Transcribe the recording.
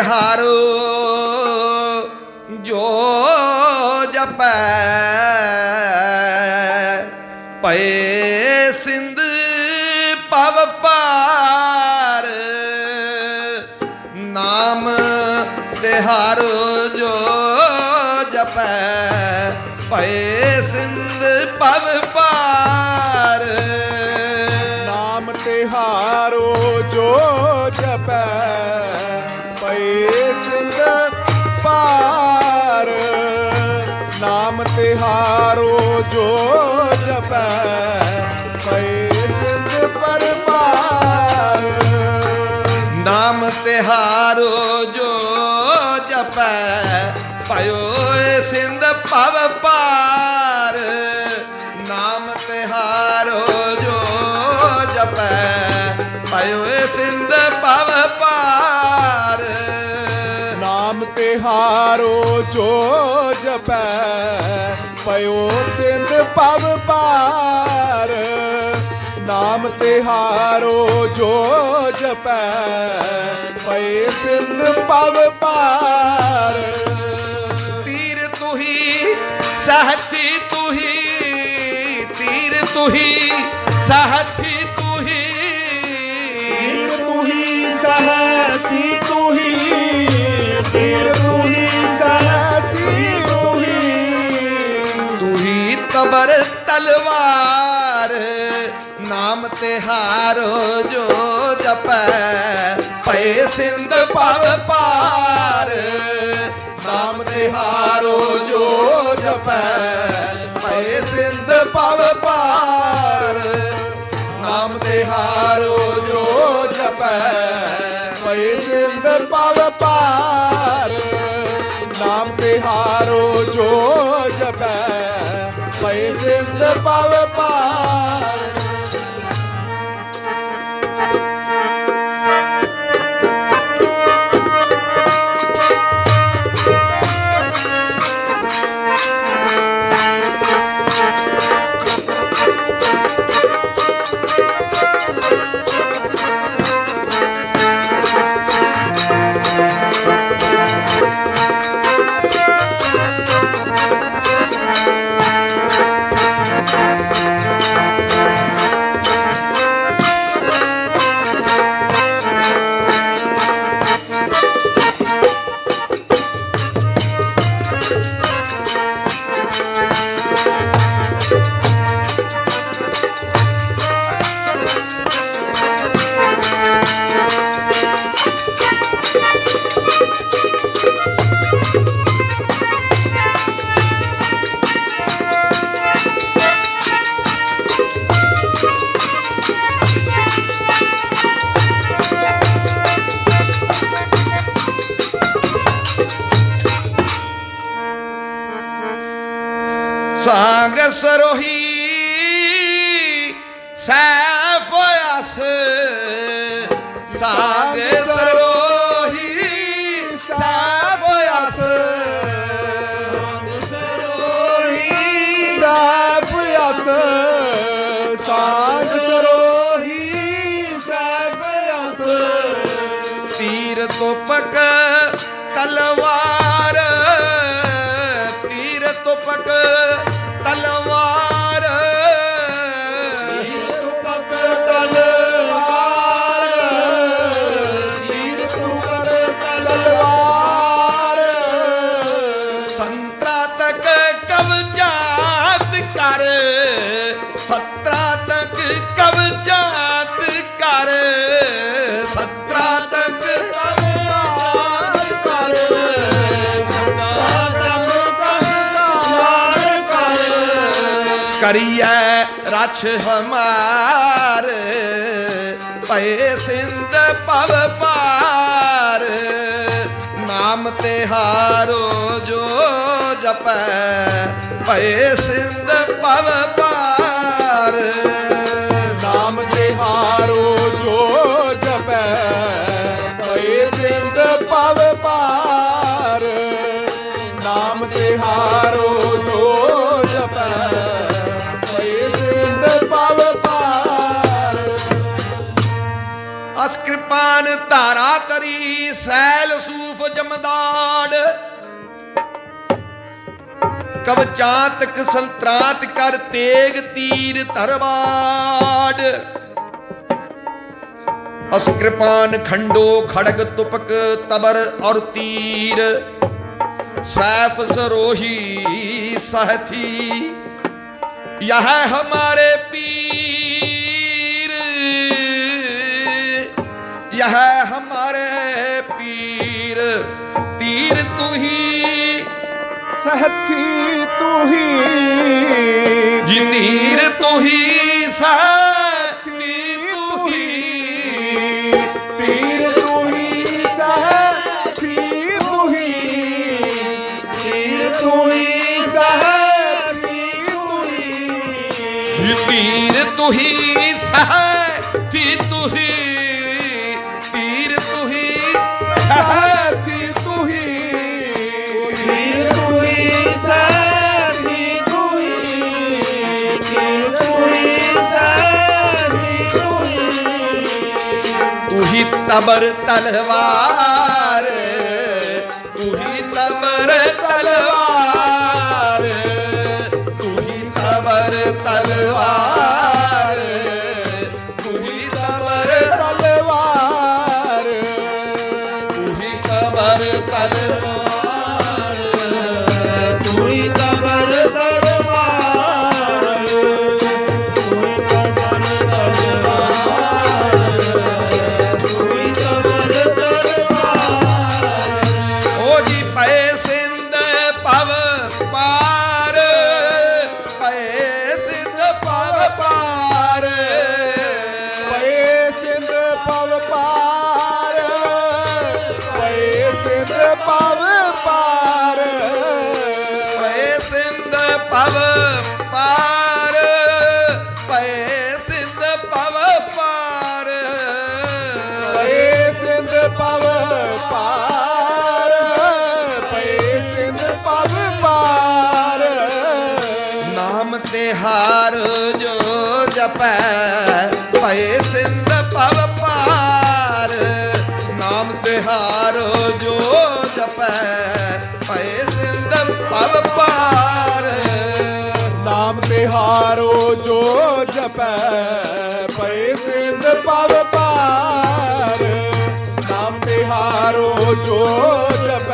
ਤਿਹਾਰੋ ਜੋ ਜਪੈ। ਪਏ ਸਿੰਧ ਪਵ ਪਾਰ ਨਾਮ ਤਿਹਾਰੋ ਜੋ ਜਪੈ। ਪਏ ਸਿੰਧ ਪਵ ਪਾਰ ਨਾਮ ਤਿਹਾਰੋ ਜੋ ਜਪੈ। ਨਾਮ ਤਿਹਾਰੋ ਜੋ ਜਪੈ, ਪਏ ਸਿੰਧ ਪਰ ਨਾਮ ਤਿਹਾਰੋ ਜੋ ਜਪੈ, ਪਇਓ ਏ ਸਿੰਧ ਭਵ ਪਾਰ ਨਾਮ ਤਿਹਾਰੋ ਜੋ ਜਪੈ, ਪਇਓ ਏ ਸਿੰਧ ਭਵ ਪਾਰ ਨਾਮ ਤਿਹਾਰੋ ਜੋ ਜਪੈ। ਪਇਓ ਸਿੰਧ ਪਵ ਪਾਰ ਨਾਮ ਤਿਹਾਰੋ ਜੋ ਜਪੈ। ਪਏ ਸਿੰਧ ਪਵ ਪਾਰ ਤੀਰ ਤੁਹੀ ਸਾਥੀ ਤੁਹੀ। ਤੀਰ ਤੁਹੀ ਸਾਥੀ ਤੁਹੀ ਤਲਵਾਰ, ਨਾਮ ਤਿਹਾਰੋ ਜੋ ਜਪੈ, ਪਏ ਸਿੰਧ ਪਵ ਪਾਰ। ਨਾਮ ਤਿਹਾਰੋ ਜੋ ਜਪੈ, ਪਏ ਸਿੰਧ ਪਵ ਪਾਰ। ਨਾਮ ਤਿਹਾਰੋ ਜੋ ਜਪੈ, ਪਏ ਸਿੰਧ ਪਵ ਪਾਰ। ਪਏ ਸਿੰਧ ਪਵ ਸਾਂਗ ਸਰੋਹੀ ਸੈਫ ਅਸ। ਸਾਂਗ ਸਰੋਹੀ ਸੈਫ ਅਸ। ਸਾਫ਼ ਅਸ। ਸਾਜ ਸਰੋਹੀ ਸਾਫ਼ ਅਸ। ਤੀਰ ਤੁਪਕ ਤਲਵਾਰ ਕਰੀਐ ਰਛ ਹਮਾਰ ਭਏ ਸਿੰਧ ਪਵ ਪਾਰ ਨਾਮ ਤਿਹਾਰੋ ਜੋ ਜਪੈ ਭਏ ਸਿੰਧ ਪਵ ਕਿਰਪਾਨ ਧਾਰਾ ਤਰੀ ਸੈਲ ਸੂਫ ਜਮਦਾੜ ਕਵਚਾਤਕ ਸੰਤਰਾਤ ਕਰ ਤੇਗ ਤੀਰ ਧਰਵਾੜ ਅਸ ਕਿਰਪਾਨ ਖੰਡੋ ਖੜਗ ਤੁਪਕ ਤਬਰ ਔਰ ਤੀਰ ਸੈਫ ਸਰੋਹੀ ਸਹਥੀ यह हमारे ਸਹਥੀ ਤੂੰ ਹੀ ਜੀ। ਧੀਰ ਤੂੰ ਹੀ ਸਹਥੀ ਤੂੰ ਹੀ ਧੀਰ ਤੂੰ ਹੀ ਸਹਥੀ ਤੂੰ ਹੀ ਧੀਰ ਤੂੰ ਹੀ ਸਹਥੀ ਤੂੰ ਹੀ ਜੀ ਧੀਰ ਤੂੰ ਹੀ ਸਹਥੀ ਤੂੰ ਹੀ ਤਬਰ ਤਲਵਾਰ ਤੂੰ ਹੀ ਤਬਰ ਤਲਵਾਰ ਤੂੰ ਹੀ ਤਬਰ ਤਲਵਾਰ। ਪਵ ਪਾਰ। ਪਏ ਸਿੰਧ ਪਵ ਪਾਰ। ਪਏ ਸਿੰਧ ਪਵ ਪਾਰ। ਪਏ ਸਿੰਧ ਪਵ ਪਾਰ। ਪਏ ਸਿੰਧ ਪਵ ਪਾਰ। ਨਾਮ ਤੇ ਹਾਰ ਜੋ ਜਪੈ ਪਏ ਸਿੰਧ ਪਵ ਪਾਰ। ਨਾਮ ਤੇ ਹਾਰ ਜੋ ਹਾਰੋ ਜੋ ਜਪੈ ਪਏ ਸਿੰਧ ਪਵ ਪਾਰ। ਨਾਮ ਤੇ ਹਾਰੋ ਜੋ ਜਪੈ